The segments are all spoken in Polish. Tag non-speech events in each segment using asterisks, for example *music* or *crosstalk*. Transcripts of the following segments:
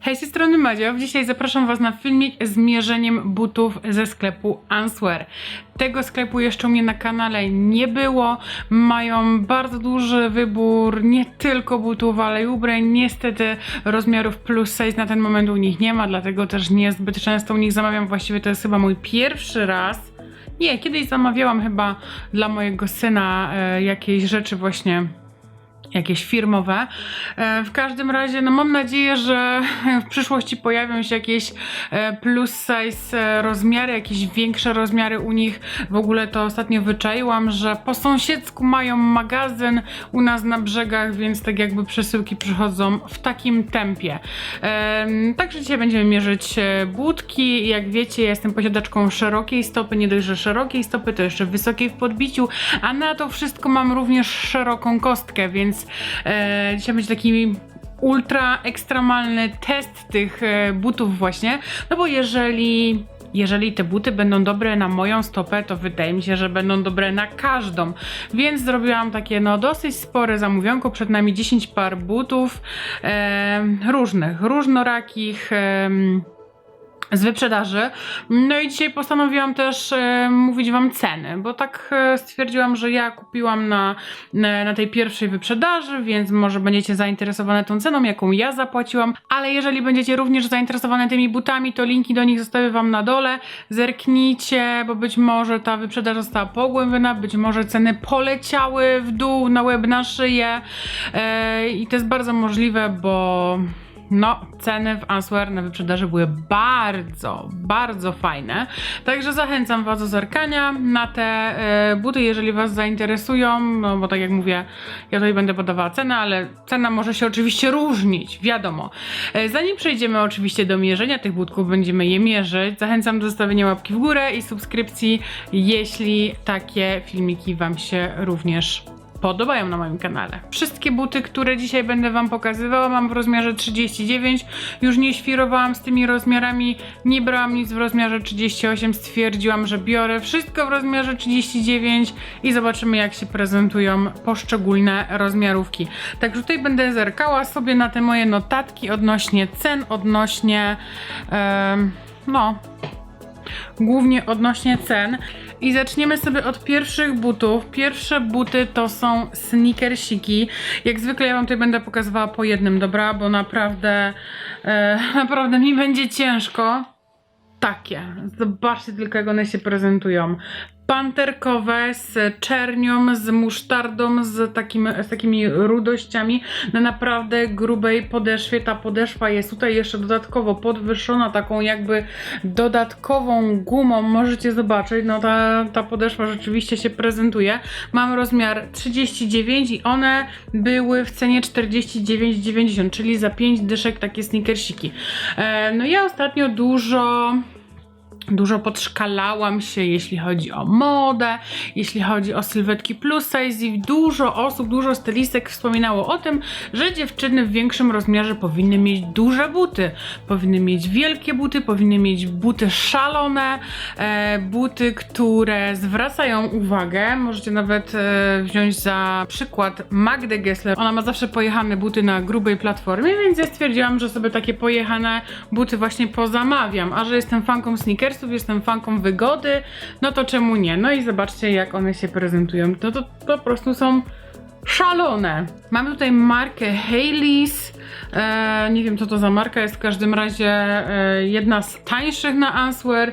Hej, z tej strony Madzia. Dzisiaj zapraszam Was na filmik z mierzeniem butów ze sklepu Answear. Tego sklepu jeszcze u mnie na kanale nie było. Mają bardzo duży wybór nie tylko butów, ale i ubrań. Niestety rozmiarów plus size na ten moment u nich nie ma, dlatego też niezbyt często u nich zamawiam. Właściwie to jest chyba mój pierwszy raz. Nie, kiedyś zamawiałam chyba dla mojego syna e, jakieś rzeczy właśnie jakieś firmowe. E, W każdym razie, no mam nadzieję, że w przyszłości pojawią się jakieś e, plus size e, rozmiary, jakieś większe rozmiary u nich. W ogóle to ostatnio wyczaiłam, że po sąsiedzku mają magazyn u nas na brzegach, więc tak jakby przesyłki przychodzą w takim tempie. Em, Także dzisiaj będziemy mierzyć budki. Jak wiecie, ja jestem posiadaczką szerokiej stopy, nie dość, że szerokiej stopy, to jeszcze wysokiej w podbiciu, a na to wszystko mam również szeroką kostkę, więc e, dzisiaj będzie taki ultra ekstremalny test tych e, butów właśnie, no bo jeżeli jeżeli te buty będą dobre na moją stopę, to wydaje mi się, że będą dobre na każdą. Więc zrobiłam takie no dosyć spore zamówionko, przed nami 10 par butów e, różnych, różnorakich. em, z wyprzedaży. No i dzisiaj postanowiłam też e, mówić Wam ceny, bo tak e, stwierdziłam, że ja kupiłam na, na, na tej pierwszej wyprzedaży, więc może będziecie zainteresowane tą ceną, jaką ja zapłaciłam, ale jeżeli będziecie również zainteresowane tymi butami, to linki do nich zostawię Wam na dole. Zerknijcie, bo być może ta wyprzedaż została pogłębiona, być może ceny poleciały w dół, na łeb, na szyję e, i to jest bardzo możliwe, bo no, ceny w Answer na wyprzedaży były bardzo, bardzo fajne. Także zachęcam Was do zerkania na te e, buty, jeżeli Was zainteresują. No bo tak jak mówię, ja tutaj będę podawała cenę, ale cena może się oczywiście różnić, wiadomo. E, zanim przejdziemy oczywiście do mierzenia tych butków, będziemy je mierzyć. Zachęcam do zostawienia łapki w górę i subskrypcji, jeśli takie filmiki Wam się również podobają na moim kanale. Wszystkie buty, które dzisiaj będę Wam pokazywała, mam w rozmiarze 39. Już nie świrowałam z tymi rozmiarami, nie brałam nic w rozmiarze 38. Stwierdziłam, że biorę wszystko w rozmiarze 39 i zobaczymy, jak się prezentują poszczególne rozmiarówki. Także tutaj będę zerkała sobie na te moje notatki odnośnie cen, odnośnie. em, no, głównie odnośnie cen. I zaczniemy sobie od pierwszych butów. Pierwsze buty to są sneakersiki. Jak zwykle ja wam tutaj będę pokazywała po jednym, dobra? Bo naprawdę, e, *laughs* naprawdę mi będzie ciężko. Takie. Zobaczcie tylko, jak one się prezentują. Panterkowe z czernią, z musztardą, z, takim, z takimi rudościami na naprawdę grubej podeszwie. Ta podeszwa jest tutaj jeszcze dodatkowo podwyższona, taką jakby dodatkową gumą. Możecie zobaczyć, no ta, ta podeszwa rzeczywiście się prezentuje. Mam rozmiar 39 i one były w cenie 49,90, czyli za 5 dyszek takie sneakersiki. E, no ja ostatnio dużo Dużo podszkalałam się, jeśli chodzi o modę, jeśli chodzi o sylwetki plus size i dużo osób, dużo stylistek wspominało o tym, że dziewczyny w większym rozmiarze powinny mieć duże buty, powinny mieć wielkie buty, powinny mieć buty szalone, e, buty, które zwracają uwagę. Możecie nawet e, wziąć za przykład Magdę Gessler. Ona ma zawsze pojechane buty na grubej platformie, więc ja stwierdziłam, że sobie takie pojechane buty właśnie pozamawiam. A że jestem fanką jestem fanką wygody, no to czemu nie? No i zobaczcie, jak one się prezentują. No to po prostu są szalone. Mamy tutaj markę Haileys. E, nie wiem, co to za marka jest. W każdym razie e, jedna z tańszych na Answer.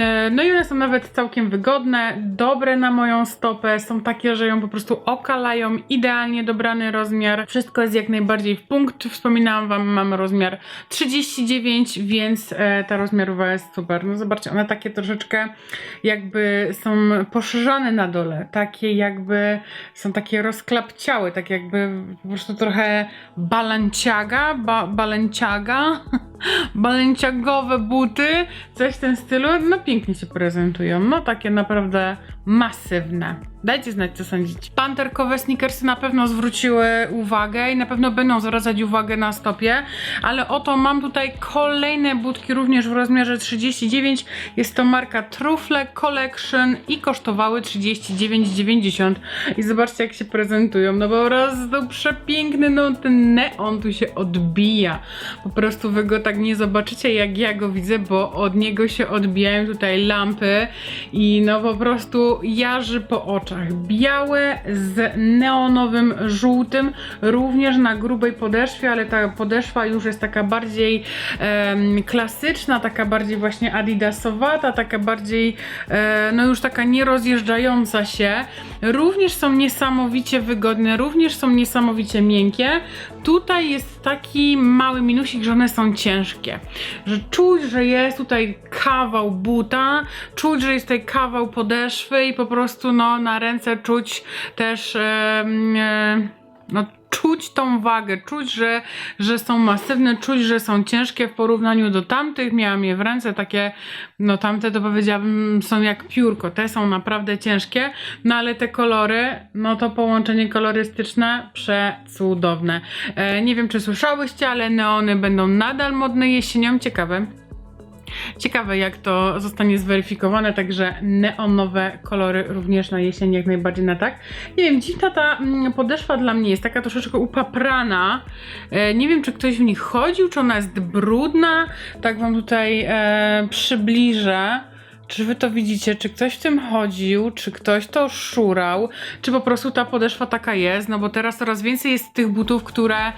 E, no i one są nawet całkiem wygodne, dobre na moją stopę. Są takie, że ją po prostu okalają. Idealnie dobrany rozmiar. Wszystko jest jak najbardziej w punkt. Wspominałam Wam, mamy rozmiar 39, więc e, ta rozmiarowa jest super. No zobaczcie, one takie troszeczkę jakby są poszerzone na dole. Takie jakby są takie rozklapciałe, tak jakby po prostu trochę balanciaga, ba, balenciaga, *laughs* balenciagowe buty, coś w tym stylu. No pięknie się prezentują. No takie naprawdę masywne. Dajcie znać, co sądzicie. Panterkowe sneakersy na pewno zwróciły uwagę i na pewno będą zwracać uwagę na stopie, ale oto mam tutaj kolejne budki również w rozmiarze 39. Jest to marka Truffle Collection i kosztowały 39,90. I zobaczcie, jak się prezentują. No po prostu przepiękny, no ten neon tu się odbija. Po prostu wy go tak nie zobaczycie, jak ja go widzę, bo od niego się odbijają tutaj lampy i no po prostu jarzy po oczach. Białe z neonowym żółtym, również na grubej podeszwie, ale ta podeszwa już jest taka bardziej klasyczna, taka bardziej właśnie adidasowata, taka bardziej, e, no już taka nierozjeżdżająca się. Również są niesamowicie wygodne, również są niesamowicie miękkie. Tutaj jest taki mały minusik, że one są ciężkie. Że czuć, że jest tutaj kawał buta, czuć, że jest tutaj kawał podeszwy i po prostu no na ręce czuć też e, no czuć tą wagę, czuć, że, że są masywne, czuć, że są ciężkie w porównaniu do tamtych. Miałam je w ręce, takie, no tamte to powiedziałabym są jak piórko, te są naprawdę ciężkie, no ale te kolory, no to połączenie kolorystyczne przecudowne. E, nie wiem, czy słyszałyście, ale neony będą nadal modne jesienią, ciekawe. Ciekawe, jak to zostanie zweryfikowane, także neonowe kolory również na jesień, jak najbardziej na tak. Nie wiem, dziwna ta mm, podeszwa dla mnie jest taka troszeczkę upaprana. E, nie wiem, czy ktoś w nich chodził, czy ona jest brudna. Tak wam tutaj e, przybliżę. Czy wy to widzicie? Czy ktoś w tym chodził? Czy ktoś to szurał? Czy po prostu ta podeszwa taka jest? No bo teraz coraz więcej jest tych butów, które,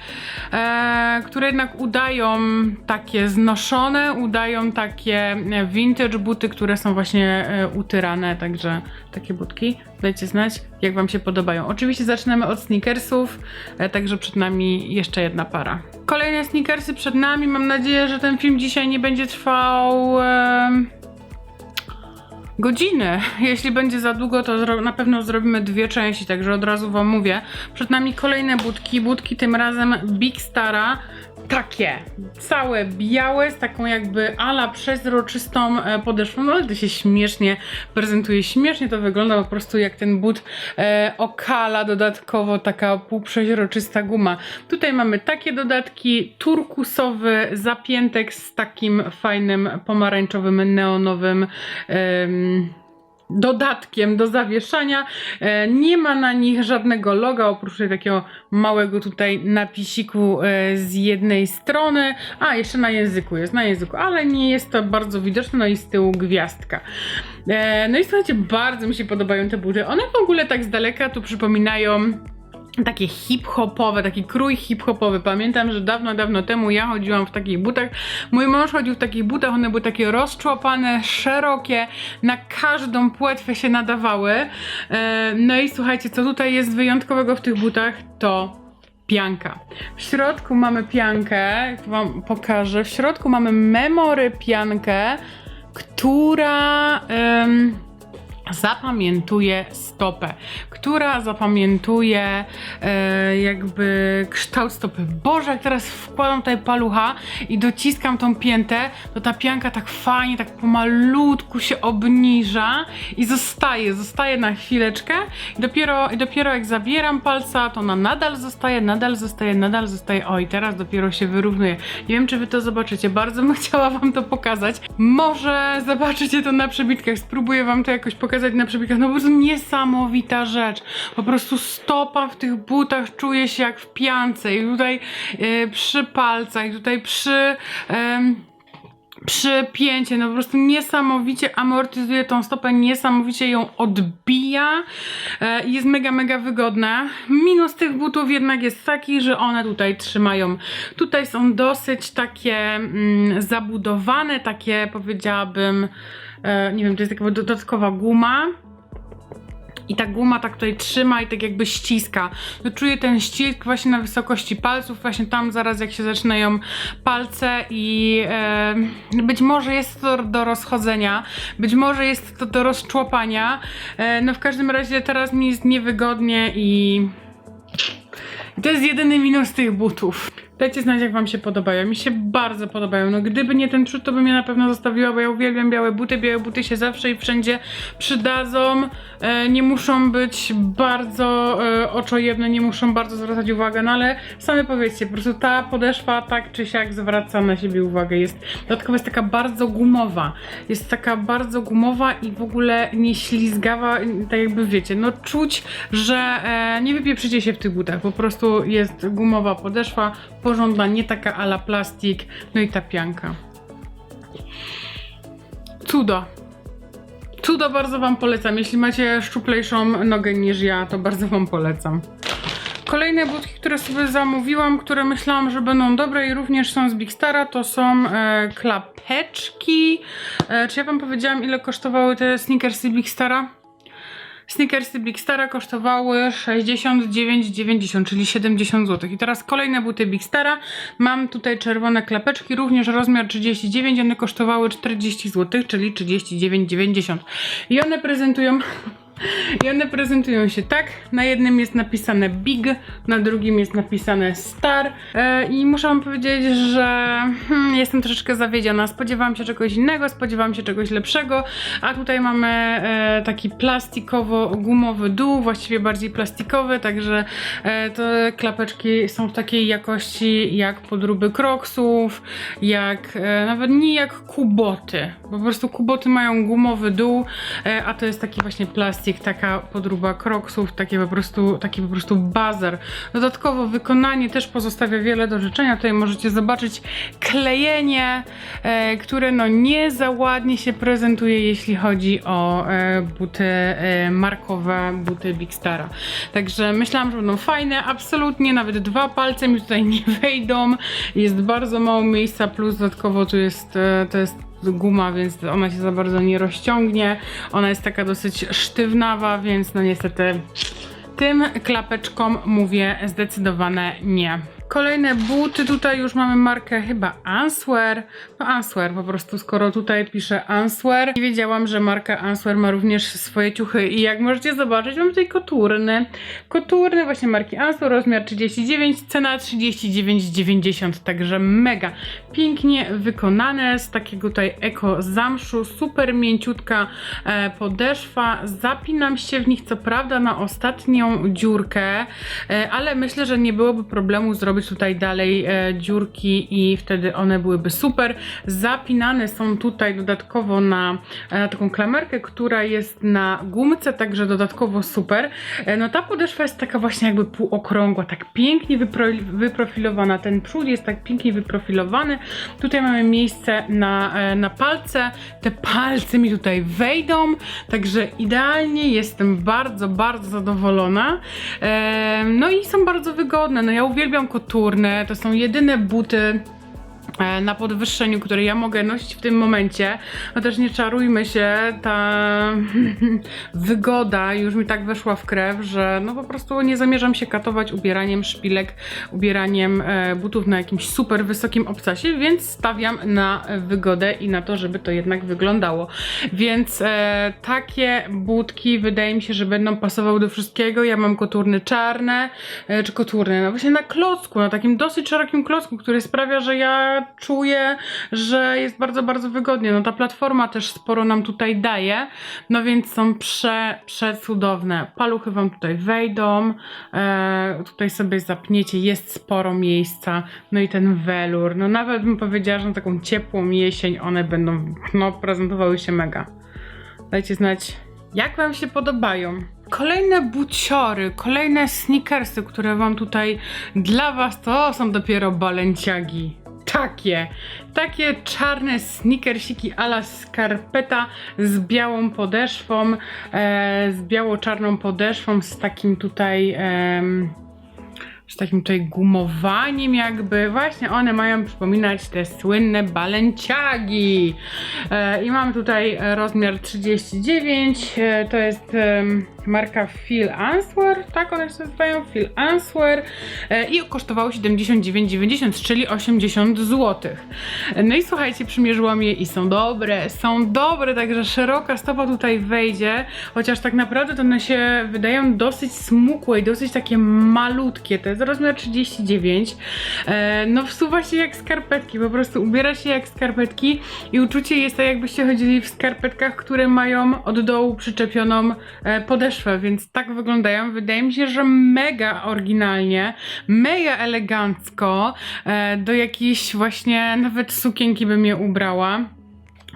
e, które jednak udają takie znoszone, udają takie e, vintage buty, które są właśnie e, utyrane, także takie butki. Dajcie znać, jak wam się podobają. Oczywiście zaczynamy od sneakersów, e, także przed nami jeszcze jedna para. Kolejne sneakersy przed nami. Mam nadzieję, że ten film dzisiaj nie będzie trwał... em, godziny. Jeśli będzie za długo, to na pewno zrobimy dwie części, także od razu Wam mówię. Przed nami kolejne budki, budki tym razem Big Stara. Takie, całe białe, z taką jakby ala przezroczystą e, podeszwą, no ale to się śmiesznie prezentuje, śmiesznie to wygląda po prostu jak ten but e, okala dodatkowo taka półprzeźroczysta guma. Tutaj mamy takie dodatki, turkusowy zapiętek z takim fajnym pomarańczowym, neonowym dodatkiem do zawieszania. E, nie ma na nich żadnego loga, oprócz takiego małego tutaj napisiku e, z jednej strony. A, jeszcze na języku jest, na języku, ale nie jest to bardzo widoczne, no i z tyłu gwiazdka. E, no i słuchajcie, bardzo mi się podobają te buty. One w ogóle tak z daleka tu przypominają takie hip-hopowe, taki krój hip-hopowy. Pamiętam, że dawno, dawno temu ja chodziłam w takich butach. Mój mąż chodził w takich butach, one były takie rozczłapane, szerokie, na każdą płetwę się nadawały. E, No i słuchajcie, co tutaj jest wyjątkowego w tych butach, to pianka. W środku mamy piankę, wam pokażę. W środku mamy memory piankę, która... zapamiętuje stopę, która zapamiętuje e, jakby kształt stopy. Boże, jak teraz wkładam tutaj palucha i dociskam tą piętę, to ta pianka tak fajnie, tak pomalutku się obniża i zostaje, zostaje na chwileczkę i dopiero, i dopiero jak zabieram palca, to ona nadal zostaje, nadal zostaje, nadal zostaje. Oj, teraz dopiero się wyrównuje. Nie wiem, czy wy to zobaczycie, bardzo bym *laughs* chciała wam to pokazać. Może zobaczycie to na przebitkach, spróbuję wam to jakoś pokazać na przebitkach. No po prostu niesamowita rzecz. Po prostu stopa w tych butach czuje się jak w piance i tutaj e, przy palcach, i tutaj przy... przypięcie, no po prostu niesamowicie amortyzuje tą stopę, niesamowicie ją odbija e, i jest mega, mega wygodna. Minus tych butów jednak jest taki, że one tutaj trzymają. Tutaj są dosyć takie mm, zabudowane, takie powiedziałabym, nie wiem, to jest taka dodatkowa guma. I ta guma tak tutaj trzyma i tak jakby ściska. No, czuję ten ścisk właśnie na wysokości palców, właśnie tam zaraz jak się zaczynają palce i e, być może jest to do rozchodzenia, być może jest to do rozczłapania. E, no w każdym razie teraz mi jest niewygodnie i to jest jedyny minus tych butów. Dajcie znać, jak Wam się podobają. Mi się bardzo podobają. No, gdyby nie ten przód, to bym je na pewno zostawiła, bo ja uwielbiam białe buty. Białe buty się zawsze i wszędzie przydadzą. E, nie muszą być bardzo e, oczojebne, nie muszą bardzo zwracać uwagę, no ale same powiedzcie, po prostu ta podeszwa tak czy siak zwraca na siebie uwagę. Jest, dodatkowo jest taka bardzo gumowa. Jest taka bardzo gumowa i w ogóle nie ślizgawa, tak jakby wiecie, no czuć, że e, nie wypieprzycie się w tych butach. Po prostu jest gumowa podeszwa, porządna, nie taka ala plastik, no i ta pianka. Cudo. Cudo bardzo Wam polecam. Jeśli macie szczuplejszą nogę niż ja, to bardzo Wam polecam. Kolejne butki, które sobie zamówiłam, które myślałam, że będą dobre i również są z Big Stara, to są e, klapeczki. E, czy ja Wam powiedziałam, ile kosztowały te sneakersy Big Stara? Sneakersy Big Stara kosztowały 69,90, czyli 70 zł. I teraz kolejne buty Big Stara. Mam tutaj czerwone klapeczki, również rozmiar 39, one kosztowały 40 zł, czyli 39,90. I one prezentują i one prezentują się tak. Na jednym jest napisane Big, na drugim jest napisane Star. E, I muszę Wam powiedzieć, że hmm, jestem troszeczkę zawiedziona. Spodziewałam się czegoś innego, spodziewałam się czegoś lepszego, a tutaj mamy e, taki plastikowo-gumowy dół, właściwie bardziej plastikowy, także e, te klapeczki są w takiej jakości jak podróby kroksów, jak nawet nie jak kuboty. Po prostu kuboty mają gumowy dół, a to jest taki właśnie plastik, taka podróba kroksów, takie po prostu, taki po prostu bazar. Dodatkowo wykonanie też pozostawia wiele do życzenia. Tutaj możecie zobaczyć klejenie, e, które no nie za ładnie się prezentuje, jeśli chodzi o e, buty e, markowe, buty Big Stara. Także myślałam, że będą fajne, absolutnie, nawet dwa palce mi tutaj *laughs* nie wejdą. Jest bardzo mało miejsca, plus dodatkowo tu jest, e, to jest guma, więc ona się za bardzo nie rozciągnie. Ona jest taka dosyć sztywnawa, więc no niestety tym klapeczkom mówię zdecydowane nie. Kolejne buty, tutaj już mamy markę chyba Answer. No Answer po prostu, skoro tutaj pisze Answer. Nie wiedziałam, że marka Answer ma również swoje ciuchy i jak możecie zobaczyć, mam tutaj koturny. Koturny właśnie marki Answer, rozmiar 39, cena 39,90, także mega. Pięknie wykonane, z takiego tutaj eko zamszu, super mięciutka e, podeszwa. Zapinam się w nich co prawda na ostatnią dziurkę, e, ale myślę, że nie byłoby problemu zrobić tutaj dalej e, dziurki i wtedy one byłyby super. Zapinane są tutaj dodatkowo na, e, na taką klamerkę, która jest na gumce, także dodatkowo super. E, no ta podeszwa jest taka właśnie jakby półokrągła, tak pięknie wypro, wyprofilowana. Ten przód jest tak pięknie wyprofilowany. Tutaj mamy miejsce na, na palce. Te palce mi tutaj wejdą, także idealnie jestem bardzo, bardzo zadowolona. No i są bardzo wygodne. No ja uwielbiam koturne, to są jedyne buty na podwyższeniu, które ja mogę nosić w tym momencie. No też nie czarujmy się, ta *laughs* wygoda już mi tak weszła w krew, że no po prostu nie zamierzam się katować ubieraniem szpilek, ubieraniem e, butów na jakimś super wysokim obcasie, więc stawiam na wygodę i na to, żeby to jednak wyglądało. Więc e, takie butki wydaje mi się, że będą pasowały do wszystkiego. Ja mam koturny czarne, e, czy koturny, no właśnie na klocku, na takim dosyć szerokim klocku, który sprawia, że czuję, że jest bardzo, bardzo wygodnie. No ta platforma też sporo nam tutaj daje, no więc są prze, przecudowne. Paluchy Wam tutaj wejdą, e, tutaj sobie zapniecie, jest sporo miejsca, no i ten welur, no nawet bym powiedziała, że na taką ciepłą jesień one będą, no prezentowały się mega. Dajcie znać, jak Wam się podobają. Kolejne buciory, kolejne sneakersy, które Wam tutaj dla Was to są dopiero balenciagi. Takie, takie czarne sneakersiki ala skarpeta z białą podeszwą, e, z biało-czarną podeszwą, z takim tutaj. em, z takim tutaj gumowaniem jakby. Właśnie one mają przypominać te słynne balenciagi. E, I mam tutaj rozmiar 39, e, to jest em, marka Phil Answer, tak one się nazywają, Phil Answer e, i kosztowało 79,90, czyli 80 zł. No i słuchajcie, przymierzyłam je i są dobre, są dobre, także szeroka stopa tutaj wejdzie, chociaż tak naprawdę to one się wydają dosyć smukłe i dosyć takie malutkie, to jest rozmiar 39. E, no wsuwa się jak skarpetki, po prostu ubiera się jak skarpetki i uczucie jest tak jakbyście chodzili w skarpetkach, które mają od dołu przyczepioną e, więc tak wyglądają. Wydaje mi się, że mega oryginalnie, mega elegancko, e, do jakiejś właśnie nawet sukienki bym je ubrała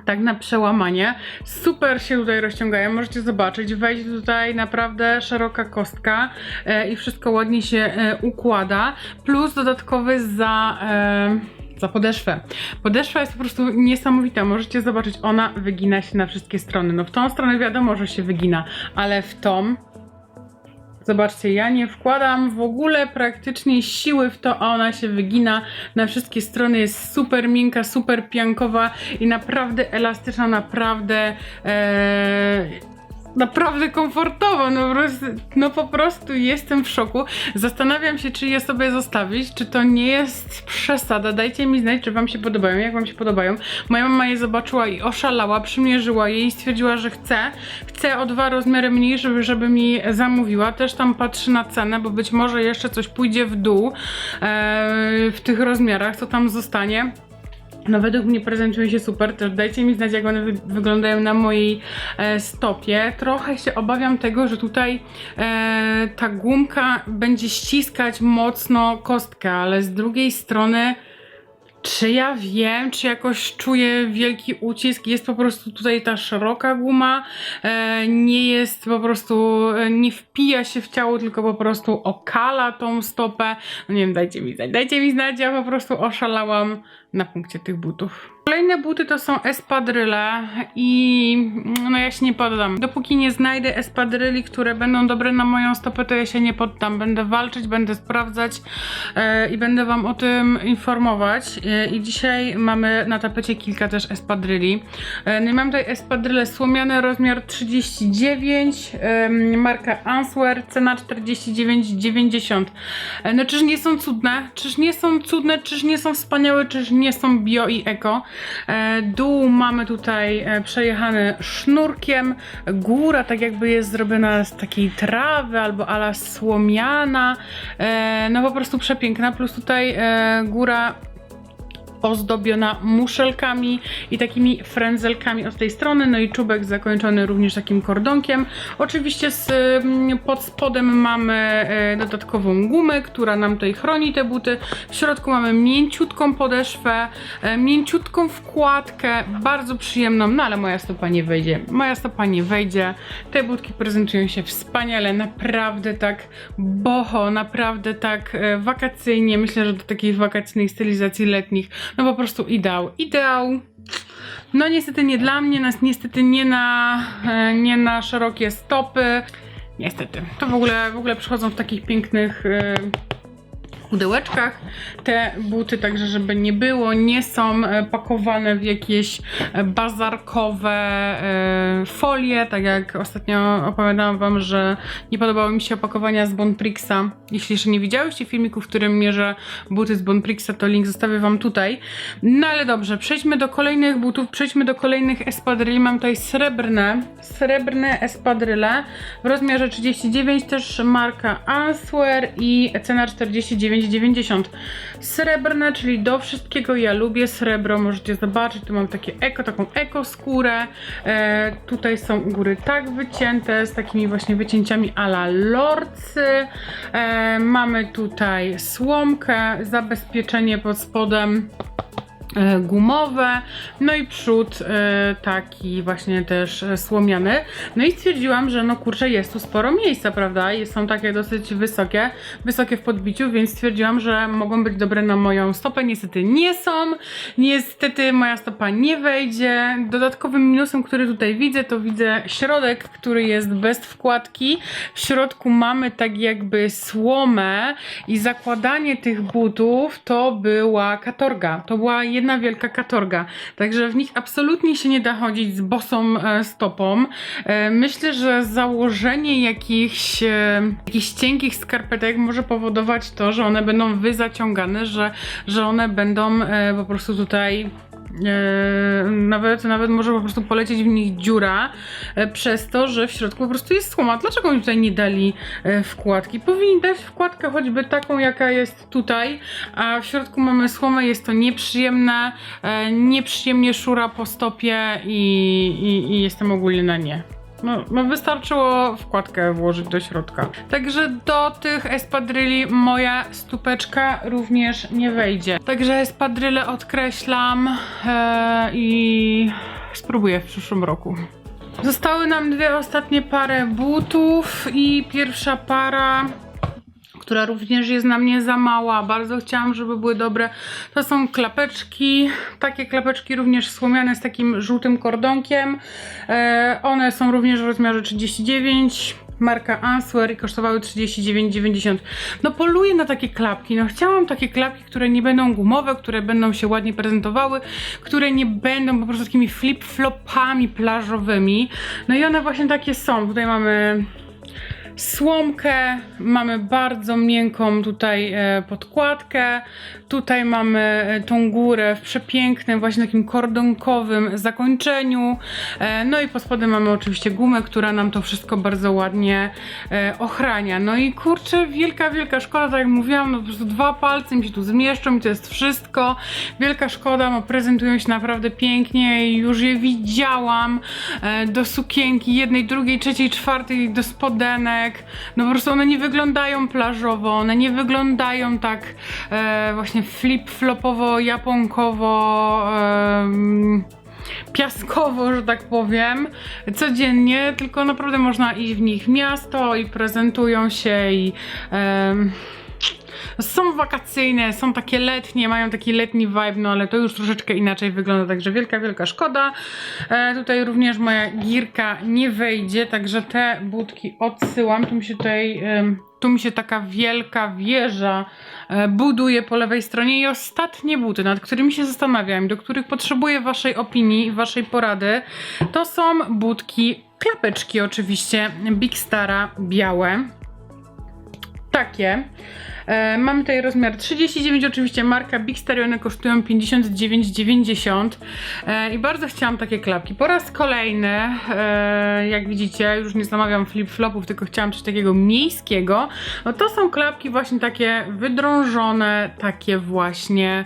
tak na przełamanie. Super się tutaj rozciągają, możecie zobaczyć. Wejdzie tutaj naprawdę szeroka kostka e, i wszystko ładnie się e, układa. Plus dodatkowy za. E, za podeszwę. Podeszwa jest po prostu niesamowita. Możecie zobaczyć, ona wygina się na wszystkie strony. No w tą stronę wiadomo, że się wygina, ale w tą Zobaczcie, ja nie wkładam w ogóle praktycznie siły w to, a ona się wygina na wszystkie strony. Jest super miękka, super piankowa i naprawdę elastyczna, naprawdę. E, Naprawdę komfortowo, no po, prostu, no po prostu jestem w szoku. Zastanawiam się, czy je sobie zostawić, czy to nie jest przesada. Dajcie mi znać, czy Wam się podobają, jak Wam się podobają. Moja mama je zobaczyła i oszalała, przymierzyła je i stwierdziła, że chce. Chce o dwa rozmiary mniej, żeby, żeby mi zamówiła. Też tam patrzy na cenę, bo być może jeszcze coś pójdzie w dół e, w tych rozmiarach, co tam zostanie. No według mnie prezentują się super, też dajcie mi znać jak one wy wyglądają na mojej e, stopie. Trochę się obawiam tego, że tutaj e, ta gumka będzie ściskać mocno kostkę, ale z drugiej strony czy ja wiem, czy jakoś czuję wielki ucisk? Jest po prostu tutaj ta szeroka guma, e, nie jest po prostu, e, nie wpija się w ciało, tylko po prostu okala tą stopę. No nie wiem, dajcie mi znać, dajcie mi znać, ja po prostu oszalałam na punkcie tych butów. Kolejne buty to są espadryle i no ja się nie poddam. Dopóki nie znajdę espadryli, które będą dobre na moją stopę, to ja się nie poddam. Będę walczyć, będę sprawdzać e, i będę wam o tym informować. E, I dzisiaj mamy na tapecie kilka też espadryli. E, no i mam tutaj espadryle słomiane, rozmiar 39, e, marka Answer, cena 49,90. E, no czyż nie są cudne? Czyż nie są cudne? Czyż nie są wspaniałe? Czyż nie są bio i eko? E, Dół mamy tutaj e, przejechany sznurkiem. Góra tak jakby jest zrobiona z takiej trawy albo ala słomiana. E, No po prostu przepiękna. Plus tutaj góra ozdobiona muszelkami i takimi frędzelkami od tej strony, no i czubek zakończony również takim kordonkiem. Oczywiście z, mm, pod spodem mamy e, dodatkową gumę, która nam tutaj chroni te buty. W środku mamy mięciutką podeszwę, e, mięciutką wkładkę, bardzo przyjemną, no ale moja stopa nie wejdzie. Moja stopa nie wejdzie. Te butki prezentują się wspaniale, naprawdę tak boho, naprawdę tak e, wakacyjnie. Myślę, że do takiej wakacyjnej stylizacji letnich no po prostu ideał. Ideał. No niestety nie dla mnie, niestety nie na, e, nie na szerokie stopy. Niestety. To w ogóle, w ogóle przychodzą w takich pięknych e, pudełeczkach. Te buty, także żeby nie było, nie są e, pakowane w jakieś e, bazarkowe e, folie, tak jak ostatnio opowiadałam wam, że nie podobały mi się opakowania z Bonprixa. Jeśli jeszcze nie widziałyście filmiku, w którym mierzę buty z Bonprixa, to link zostawię wam tutaj. No ale dobrze, przejdźmy do kolejnych butów, przejdźmy do kolejnych espadryli. Mam tutaj srebrne, srebrne espadryle w rozmiarze 39, też marka Answer i cena 49 9,90. Srebrne, czyli do wszystkiego ja lubię srebro, możecie zobaczyć, tu mam takie eko, taką eko skórę. E, tutaj są góry tak wycięte, z takimi właśnie wycięciami ala lorcy. E, mamy tutaj słomkę, zabezpieczenie pod spodem gumowe, no i przód e, taki właśnie też e, słomiany. No i stwierdziłam, że no kurczę, jest tu sporo miejsca, prawda? Są takie dosyć wysokie, wysokie w podbiciu, więc stwierdziłam, że mogą być dobre na moją stopę. Niestety nie są, niestety moja stopa nie wejdzie. Dodatkowym minusem, który tutaj widzę, to widzę środek, który jest bez wkładki. W środku mamy tak jakby słomę i zakładanie tych butów to była katorga. To była jedna jedna wielka katorga. Także w nich absolutnie się nie da chodzić z bosą e, stopą. E, myślę, że założenie jakichś, e, jakichś cienkich skarpetek może powodować to, że one będą wyzaciągane, że, że one będą po prostu tutaj nawet, nawet może po prostu polecieć w nich dziura e, przez to, że w środku po prostu jest słoma. Dlaczego oni tutaj nie dali e, wkładki? Powinni dać wkładkę choćby taką, jaka jest tutaj, a w środku mamy słomę, jest to nieprzyjemne, nieprzyjemnie szura po stopie i, i, i jestem ogólnie na nie. No, no wystarczyło wkładkę włożyć do środka. Także do tych espadryli moja stupeczka również nie wejdzie. Także espadryle odkreślam e, i spróbuję w przyszłym roku. Zostały nam dwie ostatnie pary butów i pierwsza para która również jest na mnie za mała. Bardzo chciałam, żeby były dobre. To są klapeczki, takie klapeczki również słomiane z takim żółtym kordonkiem. E, one są również w rozmiarze 39 marka Answer i kosztowały 39,90. No poluję na takie klapki. No chciałam takie klapki, które nie będą gumowe, które będą się ładnie prezentowały, które nie będą po prostu takimi flip-flopami plażowymi. No i one właśnie takie są. Tutaj mamy słomkę, mamy bardzo miękką tutaj e, podkładkę, tutaj mamy e, tą górę w przepięknym, właśnie takim kordonkowym zakończeniu, e, no i pod spodem mamy oczywiście gumę, która nam to wszystko bardzo ładnie ochrania. No i kurczę, wielka, wielka szkoda, tak jak mówiłam, no po prostu dwa palce mi się tu zmieszczą i to jest wszystko. Wielka szkoda, no prezentują się naprawdę pięknie już je widziałam do sukienki jednej, drugiej, trzeciej, czwartej, do spodenek. No po prostu one nie wyglądają plażowo, one nie wyglądają tak e, właśnie flip-flopowo, japonkowo. em, piaskowo, że tak powiem, codziennie, tylko naprawdę można iść w nich miasto i prezentują się i em, są wakacyjne, są takie letnie, mają taki letni vibe, no ale to już troszeczkę inaczej wygląda, także wielka, wielka szkoda. E, tutaj również moja girka nie wejdzie, także te budki odsyłam. Tu mi się tutaj, tu mi się taka wielka wieża e, buduje po lewej stronie i ostatnie buty, nad którymi się zastanawiam, do których potrzebuję waszej opinii waszej porady, to są budki, klapeczki oczywiście, Big Stara białe takie. E, mamy tutaj rozmiar 39, oczywiście marka Big Star, one kosztują 59,90 e, i bardzo chciałam takie klapki. Po raz kolejny, e, jak widzicie, już nie zamawiam flip-flopów, tylko chciałam coś takiego miejskiego. No to są klapki właśnie takie wydrążone, takie właśnie...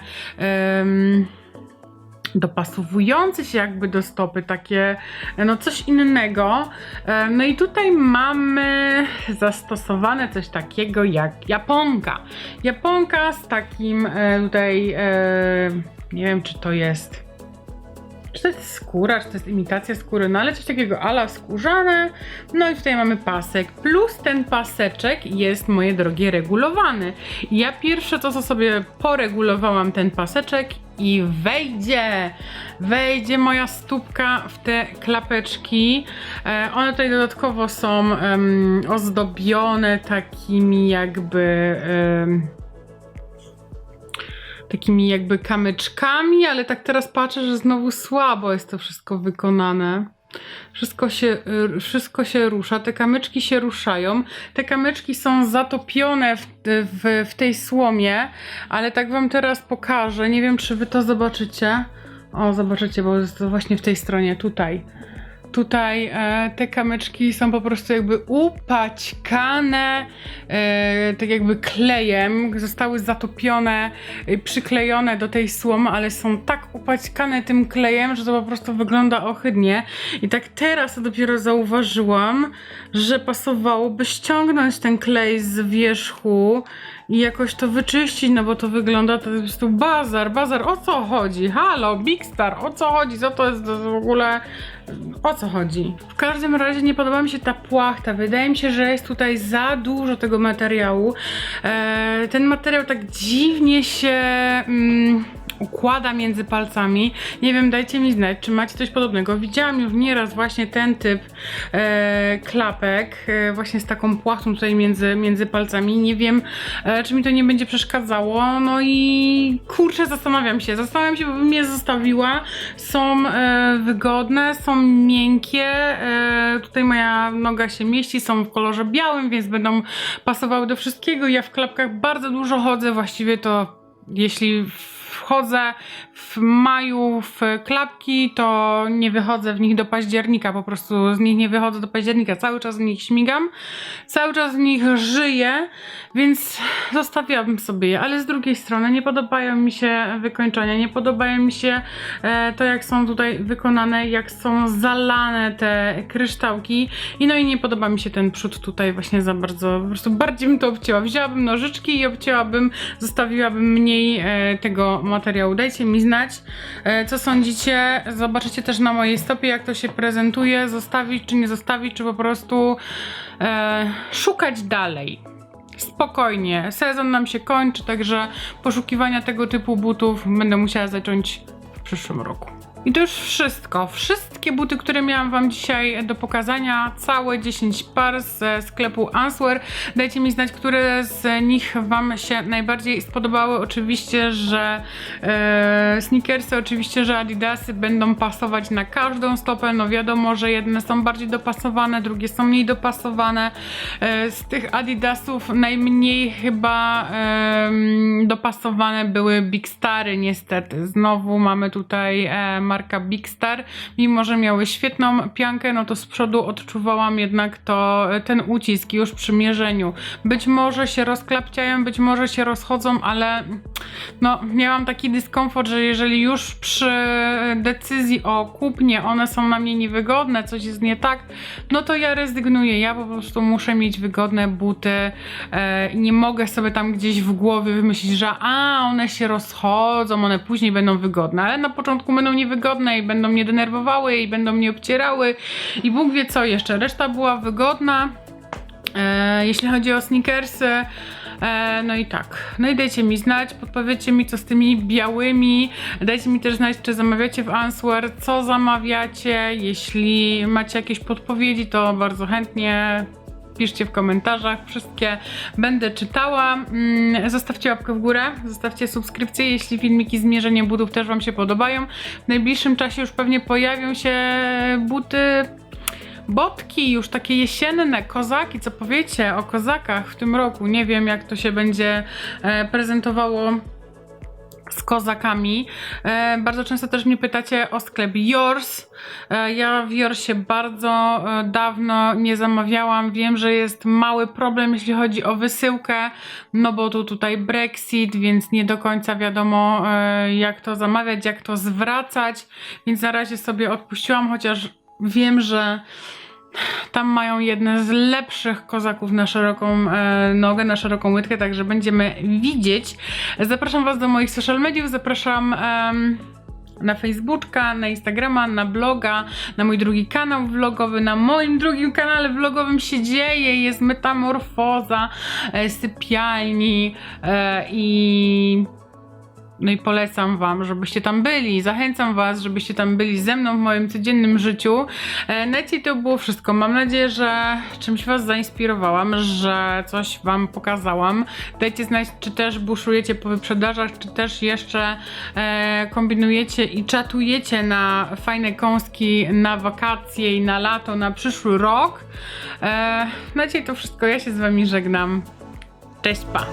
dopasowujące się jakby do stopy, takie no coś innego. E, No i tutaj mamy zastosowane coś takiego jak japonka. Japonka z takim e, tutaj, e, nie wiem czy to jest to jest skóra, czy to jest imitacja skóry, no ale coś takiego ala skórzane. No i tutaj mamy pasek, plus ten paseczek jest, moje drogie, regulowany. Ja pierwsze to, co sobie poregulowałam ten paseczek i wejdzie, wejdzie moja stópka w te klapeczki. E, one tutaj dodatkowo są em, ozdobione takimi jakby... em, takimi jakby kamyczkami, ale tak teraz patrzę, że znowu słabo jest to wszystko wykonane. Wszystko się, y, wszystko się rusza, te kamyczki się ruszają. Te kamyczki są zatopione w, w, w tej słomie, ale tak wam teraz pokażę. Nie wiem, czy wy to zobaczycie. O, zobaczycie, bo jest to właśnie w tej stronie, tutaj. Tutaj e, te kamyczki są po prostu jakby upaćkane, e, tak jakby klejem, zostały zatopione, e, przyklejone do tej słomy, ale są tak upaćkane tym klejem, że to po prostu wygląda ohydnie. I tak teraz dopiero zauważyłam, że pasowałoby ściągnąć ten klej z wierzchu i jakoś to wyczyścić, no bo to wygląda to jest tu bazar, bazar, o co chodzi? Halo, Big Star, o co chodzi? Co to jest w ogóle, o co chodzi? W każdym razie nie podoba mi się ta płachta, wydaje mi się, że jest tutaj za dużo tego materiału. E, ten materiał tak dziwnie się... Mm, układa między palcami. Nie wiem, dajcie mi znać, czy macie coś podobnego. Widziałam już nieraz właśnie ten typ e, klapek, e, właśnie z taką płachtą tutaj między, między palcami. Nie wiem, e, czy mi to nie będzie przeszkadzało. No i kurczę, zastanawiam się. Zastanawiam się, bo bym je zostawiła. Są e, wygodne, są miękkie. E, tutaj moja noga się mieści, są w kolorze białym, więc będą pasowały do wszystkiego. Ja w klapkach bardzo dużo chodzę, właściwie to jeśli wchodzę w maju w klapki, to nie wychodzę w nich do października, po prostu z nich nie wychodzę do października, cały czas w nich śmigam, cały czas w nich żyję, więc zostawiłabym sobie je, ale z drugiej strony nie podobają mi się wykończenia, nie podobają mi się e, to jak są tutaj wykonane, jak są zalane te kryształki. I no i nie podoba mi się ten przód tutaj właśnie za bardzo, po prostu bardziej bym to obcięła, wzięłabym nożyczki i obcięłabym, zostawiłabym mniej e, tego materiału. Dajcie mi znać, e, co sądzicie. Zobaczycie też na mojej stopie, jak to się prezentuje. Zostawić czy nie zostawić, czy po prostu e, szukać dalej. Spokojnie, sezon nam się kończy, także poszukiwania tego typu butów będę musiała zacząć w przyszłym roku. I to już wszystko. Wszystkie buty, które miałam Wam dzisiaj do pokazania, całe 10 par ze sklepu Answer. Dajcie mi znać, które z nich Wam się najbardziej spodobały. Oczywiście, że e, sneakersy, oczywiście, że adidasy będą pasować na każdą stopę. No wiadomo, że jedne są bardziej dopasowane, drugie są mniej dopasowane. E, z tych adidasów najmniej chyba em, dopasowane były Big Stary niestety. Znowu mamy tutaj e, marka Big Star. Mimo, że miały świetną piankę, no to z przodu odczuwałam jednak to ten ucisk już przy mierzeniu. Być może się rozklapciają, być może się rozchodzą, ale no miałam taki dyskomfort, że jeżeli już przy decyzji o kupnie one są na mnie niewygodne, coś jest nie tak, no to ja rezygnuję. Ja po prostu muszę mieć wygodne buty. E, nie mogę sobie tam gdzieś w głowie wymyślić, że a one się rozchodzą, one później będą wygodne, ale na początku będą niewygodne i będą mnie denerwowały i będą mnie obcierały i Bóg wie co jeszcze. Reszta była wygodna. E, jeśli chodzi o sneakersy, e, no i tak. No i dajcie mi znać, podpowiedzcie mi co z tymi białymi. Dajcie mi też znać, czy zamawiacie w Answer, co zamawiacie. Jeśli macie jakieś podpowiedzi, to bardzo chętnie piszcie w komentarzach, wszystkie będę czytała. Mm, Zostawcie łapkę w górę, zostawcie subskrypcję, jeśli filmiki z mierzeniem butów też Wam się podobają. W najbliższym czasie już pewnie pojawią się buty Botki już takie jesienne, kozaki, co powiecie o kozakach w tym roku? Nie wiem, jak to się będzie e, prezentowało z kozakami. E, bardzo często też mnie pytacie o sklep Yours. E, ja w Yoursie bardzo e, dawno nie zamawiałam. Wiem, że jest mały problem, jeśli chodzi o wysyłkę, no bo tu tutaj Brexit, więc nie do końca wiadomo, e, jak to zamawiać, jak to zwracać, więc na razie sobie odpuściłam, chociaż wiem, że tam mają jedne z lepszych kozaków na szeroką e, nogę, na szeroką łydkę, także będziemy widzieć. Zapraszam Was do moich social mediów, zapraszam em, na Facebooka, na Instagrama, na bloga, na mój drugi kanał vlogowy. Na moim drugim kanale vlogowym się dzieje, jest metamorfoza e, sypialni e, i no i polecam Wam, żebyście tam byli. Zachęcam Was, żebyście tam byli ze mną w moim codziennym życiu. E, dzisiaj to było wszystko. Mam nadzieję, że czymś Was zainspirowałam, że coś Wam pokazałam. Dajcie znać, czy też buszujecie po wyprzedażach, czy też jeszcze e, kombinujecie i czatujecie na fajne kąski na wakacje i na lato, na przyszły rok. E, to wszystko. Ja się z Wami żegnam. Cześć, pa!